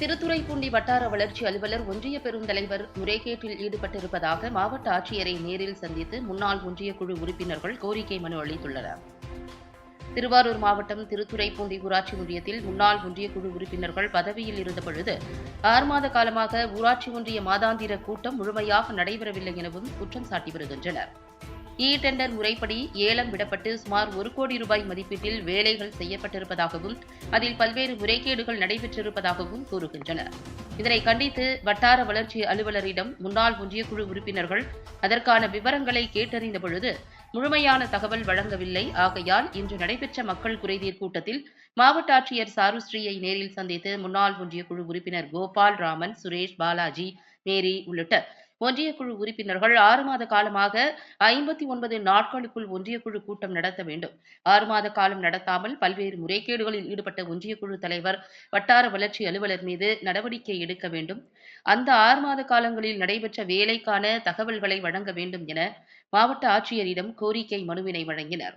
திருத்துறைப்பூண்டி வட்டார வளர்ச்சி அலுவலர் ஒன்றிய பெருந்தலைவர் முறைகேட்டில் ஈடுபட்டிருப்பதாக மாவட்ட ஆட்சியரை நேரில் சந்தித்து முன்னாள் ஒன்றிய குழு உறுப்பினர்கள் கோரிக்கை மனு அளித்துள்ளனர். திருவாரூர் மாவட்டம் திருத்துறைப்பூண்டி ஊராட்சி ஒன்றியத்தில் முன்னாள் ஒன்றிய குழு உறுப்பினர்கள் பதவியில் இருந்த பொழுது ஆறு மாத காலமாக ஊராட்சி ஒன்றிய மாதாந்திர கூட்டம் முழுமையாக நடைபெறவில்லை எனவும் குற்றம் சாட்டி வருகின்றனர். E இ டெண்டர் முறைப்படி ஏலம் விடப்பட்டு சுமார் ஒரு கோடி ரூபாய் மதிப்பீட்டில் வேலைகள் செய்யப்பட்டிருப்பதாகவும் அதில் பல்வேறு முறைகேடுகள் நடைபெற்றிருப்பதாகவும் கூறுகின்றனர். இதனை கண்டித்து வட்டார வளர்ச்சி அலுவலரிடம் முன்னாள் ஒன்றிய குழு உறுப்பினர்கள் அதற்கான விவரங்களை கேட்டறிந்த பொழுது முழுமையான தகவல் வழங்கவில்லை. ஆகையால் இன்று நடைபெற்ற மக்கள் குறைதீர் கூட்டத்தில் மாவட்ட ஆட்சியர் சாருஸ்ரீயை நேரில் சந்தித்து முன்னாள் ஒன்றிய குழு உறுப்பினர் கோபால் ராமன் சுரேஷ் பாலாஜி மேரி உள்ளிட்ட ஒன்றிய குழு உறுப்பினர்கள் ஆறு மாத காலமாக ஐம்பத்தி ஒன்பது நாட்களுக்குள் ஒன்றிய குழு கூட்டம் நடத்த வேண்டும். ஆறு மாத காலம் நடத்தாமல் பல்வேறு முறைகேடுகளில் ஈடுபட்ட ஒன்றிய குழு தலைவர் வட்டார வளர்ச்சி அலுவலர் மீது நடவடிக்கை எடுக்க வேண்டும். அந்த ஆறு மாத காலங்களில் நடைபெற்ற வேலைக்கான தகவல்களை வழங்க வேண்டும் என மாவட்ட ஆட்சியரிடம் கோரிக்கை மனுவினை வழங்கினர்.